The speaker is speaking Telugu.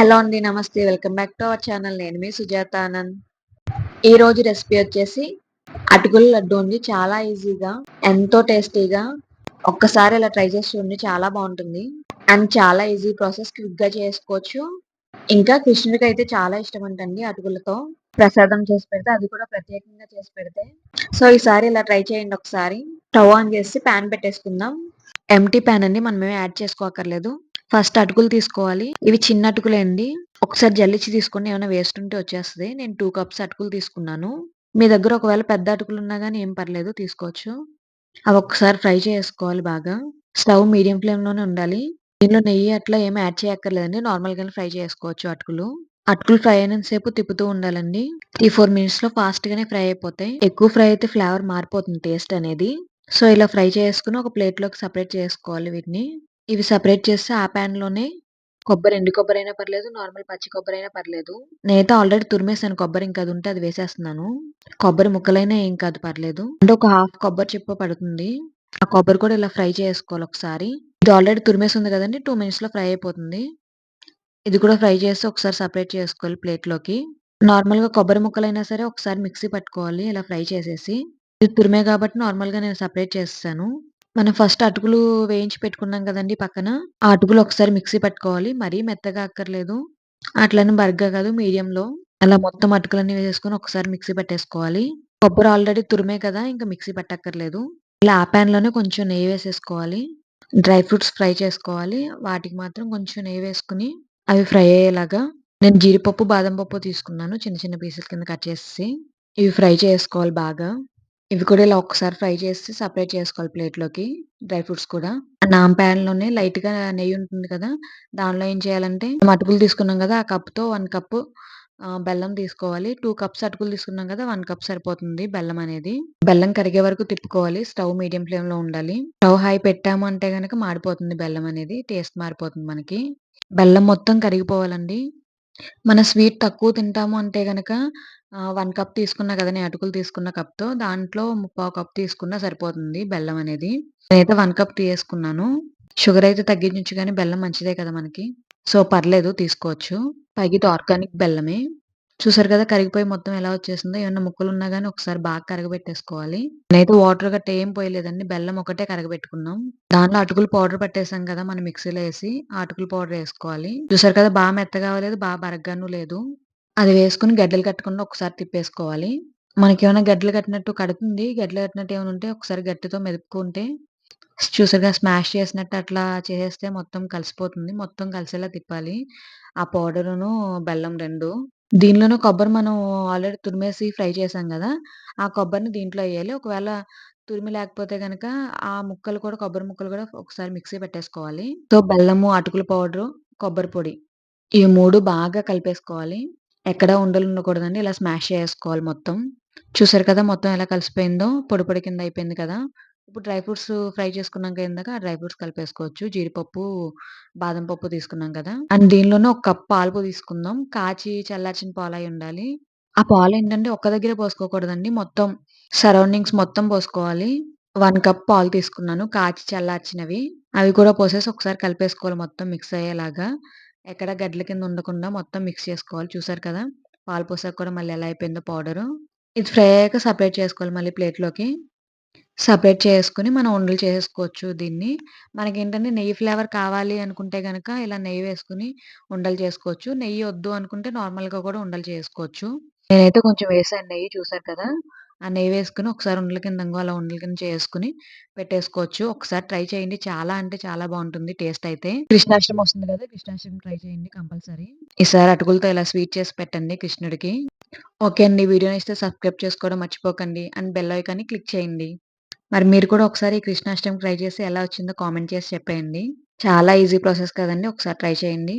హలో అండి నమస్తే. Welcome back to our channel. నేను మీ సుజాత ఆనంద్. ఈరోజు రెసిపీ వచ్చేసి అటుకుల లడ్డు ఉంది చాలా ఈజీగా ఎంతో టేస్టీగా ఒక్కసారి ఇలా ట్రై చేసి చూడండి చాలా బాగుంటుంది. అండ్ చాలా ఈజీ ప్రాసెస్ క్విక్గా చేసుకోవచ్చు. ఇంకా కృష్ణుడికి అయితే చాలా ఇష్టం అంటండి అటుకులతో. ప్రసాదం చేసి పెడితే అది కూడా ప్రత్యేకంగా చేసి పెడితే. సో ఈసారి ఇలా ట్రై చేయండి ఒకసారి. స్టవ్ ఆన్ చేసి ప్యాన్ పెట్టేసుకుందాం. ఎంటీ ప్యాన్ అండి మనం యాడ్ చేసుకోకర్లేదు. ఫస్ట్ అటుకులు తీసుకోవాలి. ఇవి చిన్న అటుకులే అండి. ఒకసారి జల్లిచ్చి తీసుకొని ఏమైనా వేస్ట్ ఉంటే వచ్చేస్తుంది. నేను టూ కప్స్ అటుకులు తీసుకున్నాను. మీ దగ్గర ఒకవేళ పెద్ద అటుకులు ఉన్నా కానీ ఏం పర్లేదు తీసుకోవచ్చు. అవి ఒకసారి ఫ్రై చేసుకోవాలి బాగా. స్టవ్ మీడియం ఫ్లేమ్లోనే ఉండాలి. దీనిలో నెయ్యి అట్లా ఏమి యాడ్ చేయక్కర్లేదండి. నార్మల్గానే ఫ్రై చేసుకోవచ్చు అటుకులు. అటుకులు ఫ్రై అయిన సేపు తిప్పుతూ ఉండాలండి. త్రీ ఫోర్ మినిట్స్లో ఫాస్ట్ గానే ఫ్రై అయిపోతాయి. ఎక్కువ ఫ్రై అయితే ఫ్లేవర్ మారిపోతుంది టేస్ట్ అనేది. సో ఇలా ఫ్రై చేసుకుని ఒక ప్లేట్లోకి సపరేట్ చేసుకోవాలి వీటిని. ఇవి సపరేట్ చేస్తే ఆ ప్యాన్లోనే కొబ్బరి ఎండు కొబ్బరి అయినా పర్లేదు నార్మల్ పచ్చి కొబ్బరి అయినా పర్లేదు. నేనైతే ఆల్రెడీ తురిమేసాను కొబ్బరి ఇంకా అది ఉంటే అది వేసేస్తున్నాను. కొబ్బరి ముక్కలైనా ఏం కాదు పర్లేదు. అంటే ఒక హాఫ్ కొబ్బరి చెప్పు పడుతుంది. ఆ కొబ్బరి కూడా ఇలా ఫ్రై చేసుకోవాలి ఒకసారి. ఇది ఆల్రెడీ తురిమేసింది కదండి టూ మినిట్స్లో ఫ్రై అయిపోతుంది. ఇది కూడా ఫ్రై చేసి ఒకసారి సపరేట్ చేసుకోవాలి ప్లేట్లోకి. నార్మల్గా కొబ్బరి ముక్కలైనా సరే ఒకసారి మిక్సీ పట్టుకోవాలి ఇలా ఫ్రై చేసేసి. ఇది తురిమే కాబట్టి నార్మల్గా నేను సపరేట్ చేస్తాను. మనం ఫస్ట్ అటుకులు వేయించి పెట్టుకున్నాం కదండీ పక్కన. ఆ అటుకులు ఒకసారి మిక్సీ పట్టుకోవాలి. మరీ మెత్తగా అక్కర్లేదు. అట్లని బరగ్గా కాదు మీడియంలో. అలా మొత్తం అటుకులన్నీ వేసేసుకొని ఒకసారి మిక్సీ పట్టేసుకోవాలి. కొబ్బరి ఆల్రెడీ తురిమే కదా! ఇంకా మిక్సీ పట్టక్కర్లేదు. ఇలా ఆ ప్యాన్‌లోనే కొంచెం నెయ్యి వేసేసుకోవాలి. డ్రై ఫ్రూట్స్ ఫ్రై చేసుకోవాలి. వాటికి మాత్రం కొంచెం నెయ్యి వేసుకొని అవి ఫ్రై అయ్యేలాగా నేను జీడిపప్పు, బాదం పప్పు తీసుకున్నాను. చిన్న చిన్న పీసెస్ కింద కట్ చేసేసి. ఇవి ఫ్రై చేసుకోవాలి బాగా. ఇవి కూడా ఇలా ఒకసారి ఫ్రై చేసి సపరేట్ చేసుకోవాలి ప్లేట్‌లోకి డ్రై ఫ్రూట్స్ కూడా. నామ్ ప్యాన్‌లోనే లైట్‌గా నెయ్యి ఉంటుంది కదా! దానిలో ఏం చేయాలంటే అటుకులు తీసుకున్నాం కదా! ఆ కప్‌తో వన్ కప్పు బెల్లం తీసుకోవాలి. టూ కప్స్ అటుకులు తీసుకున్నాం కదా! వన్ కప్ సరిపోతుంది బెల్లం అనేది. బెల్లం కరిగే వరకు తిప్పుకోవాలి. స్టవ్ మీడియం ఫ్లేమ్‌లో ఉండాలి. స్టవ్ హై పెట్టాము అంటే కనుక మాడిపోతుంది బెల్లం అనేది. టేస్ట్ మారిపోతుంది మనకి. బెల్లం మొత్తం కరిగిపోవాలండి. మన స్వీట్ తక్కువ తింటాము అంటే గనక ఆహ్, 1 కప్ తీసుకున్నా కదా! నేను అటుకులు తీసుకున్న కప్‌తో దాంట్లో ముప్పావు కప్ తీసుకున్నా సరిపోతుంది బెల్లం అనేది. నేనైతే 1 కప్ తీసుకున్నాను. షుగర్ అయితే తగ్గించొచ్చు కానీ బెల్లం మంచిదే కదా మనకి. సో, పర్లేదు తీసుకోవచ్చు. పైగా ఇది ఆర్గానిక్ బెల్లమే. చూసారు కదా! కరిగిపోయి మొత్తం ఎలా వచ్చేసిందో. ఏమన్నా ముక్కలున్నా కానీ ఒకసారి బాగా కరగబెట్టేసుకోవాలి. నేనైతే వాటర్ గట్ట ఏం పోయలేదండి. బెల్లం ఒకటే కరగబెట్టుకున్నాం. దాంట్లో అటుకులు పౌడర్ పట్టేసాం కదా! మనం మిక్సీలో వేసి అటుకులు అటుకుల పౌడర్ వేసుకోవాలి చూసారు కదా! బాగా మెత్తగా లేదు బాగా బరగ్గాను లేదు. అది వేసుకుని గడ్డలు కట్టకుండా ఒకసారి తిప్పేసుకోవాలి. మనకేమైనా గడ్డలు కట్టినట్టు కడుతుంది. గడ్డలు కట్టినట్టు ఏమైనా ఉంటే ఒకసారి గట్టితో మెదుపుకుంటే చూసారుగా స్మాష్ చేసినట్టు అట్లా చేసేస్తే మొత్తం కలిసిపోతుంది. మొత్తం కలిసేలా తిప్పాలి. ఆ పౌడరును, బెల్లం రెండు దీనిలోనే కొబ్బరి మనం ఆల్రెడీ తురిమేసి ఫ్రై చేసాం గదా! ఆ కొబ్బరిని దీంట్లో ఎయ్యాలి. ఒకవేళ తురిమి లేకపోతే గనక ఆ ముక్కలు కూడా కొబ్బరి ముక్కలు కూడా ఒకసారి మిక్సీ పెట్టేసుకోవాలి. సో, బెల్లము, అటుకుల పౌడరు, కొబ్బరి పొడి ఈ 3 బాగా కలిపేసుకోవాలి. ఎక్కడ ఉండలు ఉండకూడదండి. ఇలా స్మాష్ చేసుకోవాలి మొత్తం. చూసారు కదా! మొత్తం ఎలా కలిసిపోయిందో పొడి పొడి కింద అయిపోయింది కదా! ఇప్పుడు డ్రై ఫ్రూట్స్ ఫ్రై చేసుకున్నాం కదా ఇందాక, ఆ డ్రై ఫ్రూట్స్ కలిపేసుకోవచ్చు. జీడిపప్పు, బాదం పప్పు తీసుకున్నాం కదా! అండ్ దీనిలోనే ఒక కప్ పాలు తీసుకుందాం. కాచి చల్లార్చిన పాలయి ఉండాలి. ఆ పాలు ఏంటంటే ఒక్క దగ్గరే పోసుకోకూడదండి. మొత్తం సరౌండింగ్స్ మొత్తం పోసుకోవాలి. వన్ కప్ పాలు తీసుకున్నాను. కాచి చల్లార్చినవి. అవి కూడా పోసేసి ఒకసారి కలిపేసుకోవాలి మొత్తం మిక్స్ అయ్యేలాగా. ఎక్కడ గడ్డల కింద ఉండకుండా మొత్తం మిక్స్ చేసుకోవాలి. చూసారు కదా! పాలు పోసాక కూడా మళ్ళీ ఎలా అయిపోయిందో పౌడరు. ఇది ఫ్రై అయ్యాక సపరేట్ చేసుకోవాలి మళ్ళీ ప్లేట్‌లోకి. సపరేట్ చేసుకొని మనం ఉండలు చేసుకోవచ్చు దీన్ని. మనకేంటంటే నెయ్యి ఫ్లేవర్ కావాలి అనుకుంటే గనక ఇలా నెయ్యి వేసుకొని ఉండలు చేసుకోవచ్చు. నెయ్యి వద్దు అనుకుంటే నార్మల్‌గా కూడా ఉండలు చేసుకోవచ్చు. నేనైతే కొంచెం వేసాను నెయ్యి చూసారు కదా! ఆ నెయ్యి వేసుకొని ఒకసారి ఉండల కింద అలా ఉండల కింద చేసుకొని పెట్టేసుకోవచ్చు. ఒకసారి ట్రై చేయండి. చాలా అంటే చాలా బావుంటుంది టేస్ట్ అయితే. కృష్ణాష్టమి వస్తుంది కదా! కృష్ణాష్టమికి ట్రై చేయండి కంపల్సరీ. ఈసారి అటుకులతో ఇలా స్వీట్ చేసి పెట్టండి కృష్ణుడికి. ఓకే అండి. వీడియో నచ్చితే సబ్స్క్రైబ్ చేసుకోవడం మర్చిపోకండి. అండ్ బెల్ ఐకాన్‌ని క్లిక్ చేయండి. మరి మీరు కూడా ఒకసారి కృష్ణాష్టమి ట్రై చేసి ఎలా వచ్చిందో కామెంట్ చేసి చెప్పేయండి. చాలా ఈజీ ప్రాసెస్ కదండీ! ఒకసారి ట్రై చేయండి.